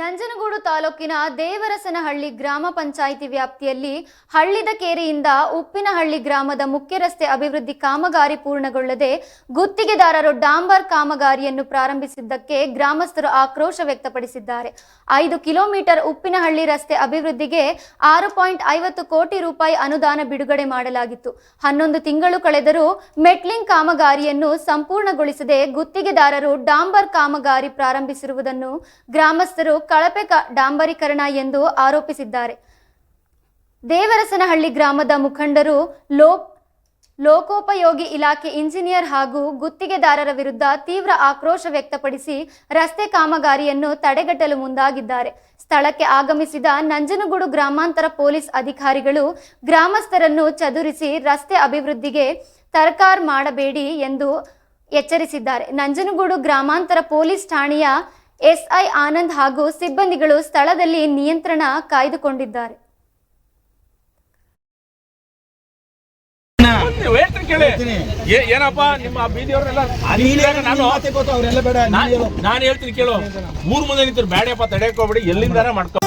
ನಂಜನಗೂಡು ತಾಲೂಕಿನ ದೇವರಸನಹಳ್ಳಿ ಗ್ರಾಮ ಪಂಚಾಯಿತಿ ವ್ಯಾಪ್ತಿಯಲ್ಲಿ ಹಳ್ಳಿದ ಕೇರಿಯಿಂದ ಉಪ್ಪಿನಹಳ್ಳಿ ಗ್ರಾಮದ ಮುಖ್ಯ ರಸ್ತೆ ಅಭಿವೃದ್ಧಿ ಕಾಮಗಾರಿ ಪೂರ್ಣಗೊಳ್ಳದೆ ಗುತ್ತಿಗೆದಾರರು ಡಾಂಬರ್ ಕಾಮಗಾರಿಯನ್ನು ಪ್ರಾರಂಭಿಸಿದ್ದಕ್ಕೆ ಗ್ರಾಮಸ್ಥರು ಆಕ್ರೋಶ ವ್ಯಕ್ತಪಡಿಸಿದ್ದಾರೆ. ಐದು ಕಿಲೋಮೀಟರ್ ಉಪ್ಪಿನಹಳ್ಳಿ ರಸ್ತೆ ಅಭಿವೃದ್ಧಿಗೆ ಆರು ಪಾಯಿಂಟ್ ಐವತ್ತು ಕೋಟಿ ರೂಪಾಯಿ ಅನುದಾನ ಬಿಡುಗಡೆ ಮಾಡಲಾಗಿತ್ತು. ಹನ್ನೊಂದು ತಿಂಗಳು ಕಳೆದರೂ ಮೆಟ್ಲಿಂಗ್ ಕಾಮಗಾರಿಯನ್ನು ಸಂಪೂರ್ಣಗೊಳಿಸದೆ ಗುತ್ತಿಗೆದಾರರು ಡಾಂಬರ್ ಕಾಮಗಾರಿ ಪ್ರಾರಂಭಿಸಿರುವುದನ್ನು ಗ್ರಾಮಸ್ಥರು ಕಳಪೆ ಡಾಂಬರೀಕರಣ ಎಂದು ಆರೋಪಿಸಿದ್ದಾರೆ. ದೇವರಸನಹಳ್ಳಿ ಗ್ರಾಮದ ಮುಖಂಡರು ಲೋ ಲೋಕೋಪಯೋಗಿ ಇಲಾಖೆ ಇಂಜಿನಿಯರ್ ಹಾಗೂ ಗುತ್ತಿಗೆದಾರರ ವಿರುದ್ಧ ತೀವ್ರ ಆಕ್ರೋಶ ವ್ಯಕ್ತಪಡಿಸಿ ರಸ್ತೆ ಕಾಮಗಾರಿಯನ್ನು ತಡೆಗಟ್ಟಲು ಮುಂದಾಗಿದ್ದಾರೆ. ಸ್ಥಳಕ್ಕೆ ಆಗಮಿಸಿದ ನಂಜನಗೂಡು ಗ್ರಾಮಾಂತರ ಪೊಲೀಸ್ ಅಧಿಕಾರಿಗಳು ಗ್ರಾಮಸ್ಥರನ್ನು ಚದುರಿಸಿ ರಸ್ತೆ ಅಭಿವೃದ್ಧಿಗೆ ತರಕಾರ್ ಮಾಡಬೇಡಿ ಎಂದು ಎಚ್ಚರಿಸಿದ್ದಾರೆ. ನಂಜನಗೂಡು ಗ್ರಾಮಾಂತರ ಪೊಲೀಸ್ ಠಾಣೆಯ ಎಸ್ಐ ಆನಂದ್ ಹಾಗೂ ಸಿಬ್ಬಂದಿಗಳು ಸ್ಥಳದಲ್ಲಿ ನಿಯಂತ್ರಣ ಕಾಯ್ದುಕೊಂಡಿದ್ದಾರೆ. ಏನಪ್ಪ ನಿಮ್ಮ ಬೀದಿಯವರೆಲ್ಲ ನಾನು ನಾನು ಹೇಳ್ತೀನಿ ಕೇಳು. ಮೂರ್ ಮುಂದೆ ನಿಂತು ಬೇಡಪ್ಪ ತಡೆಯಕ್ ಹೋಗ್ಬೇಡಿ ಎಲ್ಲಿಂದಾರ ಮಾಡ್ಕೊ